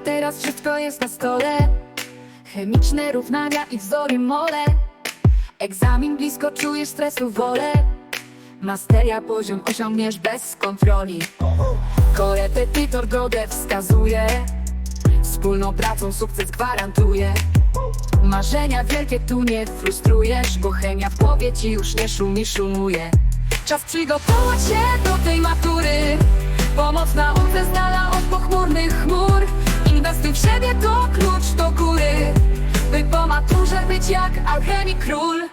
teraz wszystko jest na stole. Chemiczne równania i wzory mole. Egzamin blisko, czujesz stresu wolę. Masteria poziom osiągniesz bez kontroli. Korepetytor drogę wskazuje. Wspólną pracą sukces gwarantuje. Marzenia wielkie tu nie frustrujesz. Bo chemia w głowie ci już nie szumi, szumuje. Czas przygotować się do tej matury. Pomoc nauce z dala od pochmurnych chmur Inwestuj w siebie to klucz do góry By po maturze być jak alchemik król.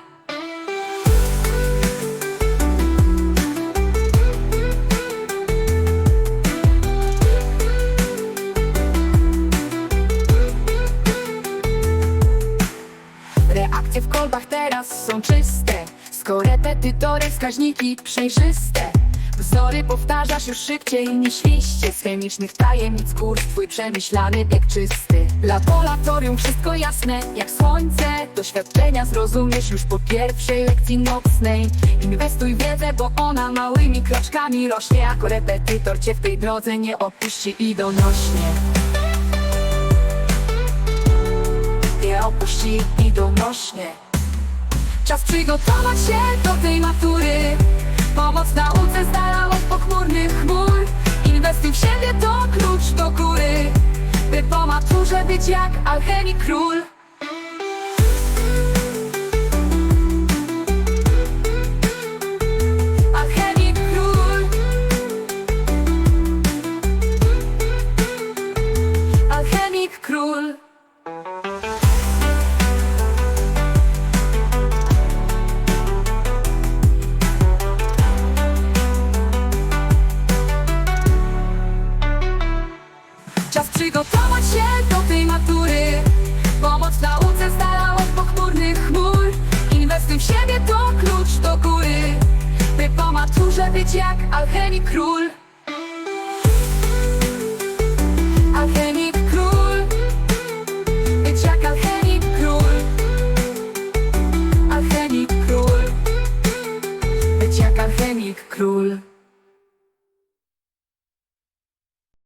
Reakcje w kolbach teraz są czyste Z korepetytorem wskaźniki przejrzyste Wzory powtarzasz już szybciej niż liście Z chemicznych tajemnic. Kurs twój przemyślany bieg czysty. Laboratorium wszystko jasne jak słońce. Doświadczenia zrozumiesz już po pierwszej lekcji nocnej. Inwestuj wiedzę, bo ona małymi kroczkami rośnie A korepetytor cię w tej drodze nie opuści i donośnie. Nie opuści i donośnie. Czas przygotować się do tej matury Pomoc nauce z od pochmurnych chmur. Inwestuj w siebie to klucz do góry By po maturze być jak alchemik król. Alchemik król Czas przygotować się do tej matury. Pomoc w nauce zdala od pochmurnych chmur. Inwestuj w siebie to klucz do góry. By po maturze być jak alchemik król. Alchemik król. Być jak alchemik król. Alchemik król. Być jak alchemik król.